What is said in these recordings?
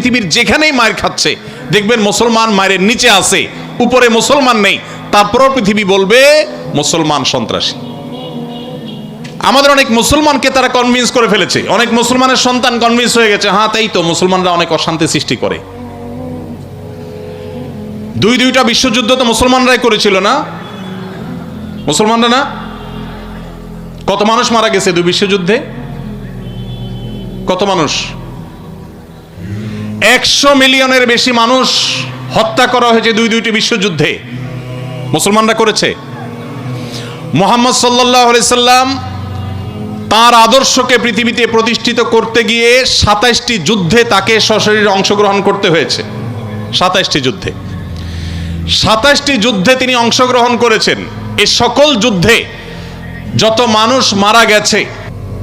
পৃথিবীর যেখানেই মায়ের খাচ্ছে, দেখবেন মুসলমান মায়ের নিচে আছে, উপরে মুসলমান নেই, তারপরও পৃথিবী বলবে মুসলমান সন্ত্রাসী। আমাদের অনেক মুসলমানকে তারা কনভিন্স করে ফেলেছে, অনেক মুসলমানের সন্তান কনভিন্স হয়ে গেছে হ্যাঁ তাই তো, মুসলমানরা অনেক অশান্তি সৃষ্টি করে। দুই দুইটা বিশ্বযুদ্ধ তো মুসলমানরাই করেছিল না? মুসলমানরা না? কত মানুষ মারা গেছে দুই বিশ্বযুদ্ধে? কত মানুষ? একশো মিলিয়নের বেশি মানুষ হত্যা করা হয়েছে দুই দুইটি বিশ্বযুদ্ধে। মুসলমানরা করেছে। মোহাম্মদ সাল্লাহ সাল্লাম তার আদর্শকে পৃথিবীতে প্রতিষ্ঠিত করতে গিয়ে সাতাইশটি যুদ্ধে তাকে সশরীরে অংশগ্রহণ করতে হয়েছে। সাতাইশটি যুদ্ধে। সাতাইশটি যুদ্ধে তিনি অংশগ্রহণ করেছেন। এই সকল যুদ্ধে যত মানুষ মারা গেছে,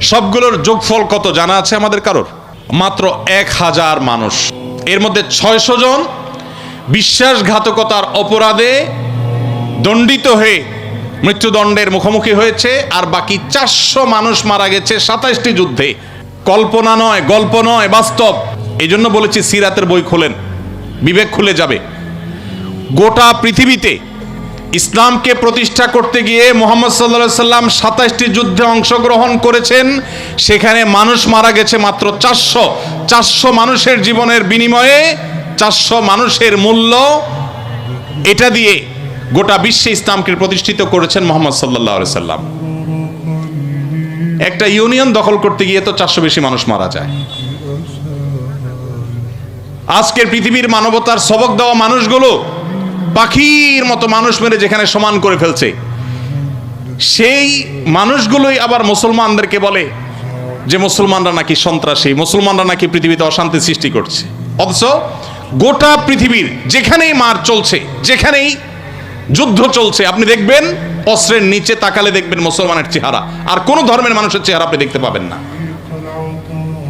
সবগুলোর যোগফল কত জানা আছে আমাদের কারোর? মাত্র এক হাজার মানুষ। এর মধ্যে ছয়শো জন বিশ্বাসঘাতকতার অপরাধে দণ্ডিত হয়ে মৃত্যুদণ্ডের মুখোমুখি হয়েছে, আর বাকি চারশো মানুষ মারা গেছে সাতাইশটি যুদ্ধে। কল্পনা নয়, গল্প নয়, বাস্তব। এই জন্য বলেছি, সিরাতের বই খোলেন। বিবেক খুলে যাবে। গোটা পৃথিবীতে ইসলামকে প্রতিষ্ঠা করতে গিয়ে মোহাম্মদ সাল্লা সাল্লাম সাতাশটি যুদ্ধে অংশগ্রহণ করেছেন। সেখানে মানুষ মারা গেছে মাত্র চারশো। চারশো মানুষের জীবনের বিনিময়ে চারশো মানুষের মূল্য এটা দিয়ে গোটা বিশ্বে ইসলামকে প্রতিষ্ঠিত করেছেন মোহাম্মদ সাল্লাহ সাল্লাম। একটা ইউনিয়ন দখল করতে গিয়ে তো চারশো বেশি মানুষ মারা যায়। আজকের পৃথিবীর মানবতার সবক দেওয়া মানুষগুলো পাখির মতো মানুষ মেরে যেখানে সমান করে ফেলছে। সেই মানুষগুলোই আবার মুসলমানদেরকে বলে যে মুসলমানরা নাকি সন্ত্রাসী, মুসলমানরা নাকি পৃথিবীতে অশান্তি সৃষ্টি করছে। অথচ গোটা পৃথিবীর যেখানেই মার চলছে, যেখানেই যুদ্ধ চলছে, আপনি দেখবেন অস্ত্রের নিচে তাকালে দেখবেন মুসলমানের চেহারা। আর কোনো ধর্মের মানুষের চেহারা আপনি দেখতে পাবেন না।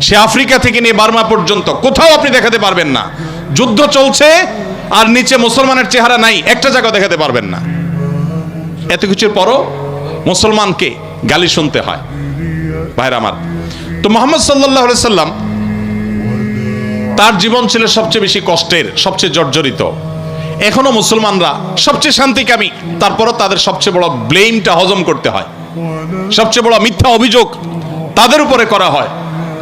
সে আফ্রিকা থেকে নিয়ে বার্মা পর্যন্ত কোথাও আপনি দেখাতে পারবেন না। যুদ্ধ চলছে আর নিচে মুসলমানের চেহারা নাই, একটা জায়গা দেখাতে পারবেন না। এত কিছুর পরও মুসলমানকে গালি শুনতে হয়। ভাইরা আমার, তো মোহাম্মদ সাল্লাহ সাল্লাম তার জীবন ছিল সবচেয়ে বেশি কষ্টের, সবচেয়ে জর্জরিত। এখনও মুসলমানরা সবচেয়ে শান্তিকামী, তারপরও তাদের সবচেয়ে বড় ব্লেমটা হজম করতে হয়। সবচেয়ে বড় মিথ্যা অভিযোগ তাদের উপরে করা হয়।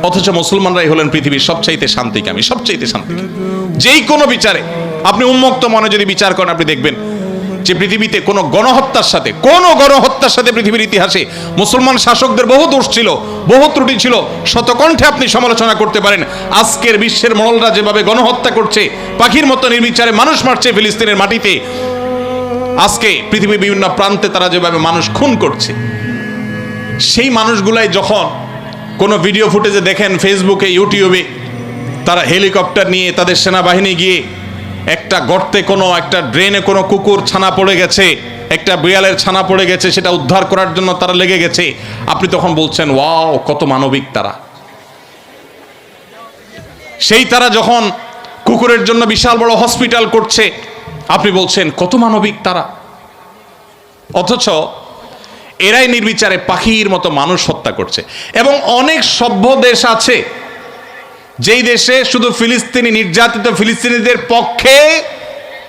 অথচ মুসলমানরাই হলেন পৃথিবীর সবচাইতে শান্তিকামী সবচাইতে শান্তিকামী। যেই কোনো বিচারে আপনি উন্মুক্ত মনে যদি বিচার করেন, আপনি দেখবেন যে পৃথিবীতে কোনো গণহত্যার সাথে, কোনো গণহত্যার সাথে পৃথিবীর ইতিহাসে মুসলমান শাসকদের বহু দোষ ছিল, বহু ত্রুটি ছিল। শতকণ্ঠে আপনি সমালোচনা করতে পারেন, আজকের বিশ্বের মডলরা যেভাবে গণহত্যা করছে, পাখির মতো নির্বিচারে মানুষ মারছে ফিলিস্তিনের মাটিতে, আজকে পৃথিবীর বিভিন্ন প্রান্তে তারা যেভাবে মানুষ খুন করছে, সেই মানুষগুলাই যখন কোনো ভিডিও ফুটেজে দেখেন ফেসবুকে ইউটিউবে তারা হেলিকপ্টার নিয়ে তাদের সেনাবাহিনী গিয়ে একটা গর্তে কোনো, একটা ড্রেনে কোনো কুকুর ছানা পড়ে গেছে, একটা বিড়ালের ছানা পড়ে গেছে, সেটা উদ্ধার করার জন্য তারা লেগে গেছে। আপনি তখন বলছেন, ওয়াও, কত মানবিক তারা। সেই তারা যখন কুকুরের জন্য বিশাল বড় হসপিটাল করছে, আপনি বলছেন, কত মানবিক তারা? অথচ এরাই নির্বিচারে পাখির মতো মানুষ হত্যা করছে। এবং অনেক সভ্য দেশ আছে, যেই দেশে শুধু ফিলিস্তিনি নির্যাতিত ফিলিস্তিনিদের পক্ষে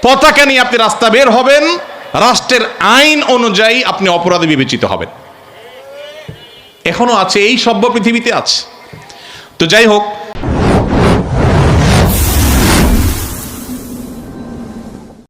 পতাকা নিয়ে আপনি রাস্তা বের হবেন, রাষ্ট্রের আইন অনুযায়ী আপনি অপরাধী বিবেচিত হবেন। এখনও আছে, এই সভ্য পৃথিবীতে আছে। তো যাই হোক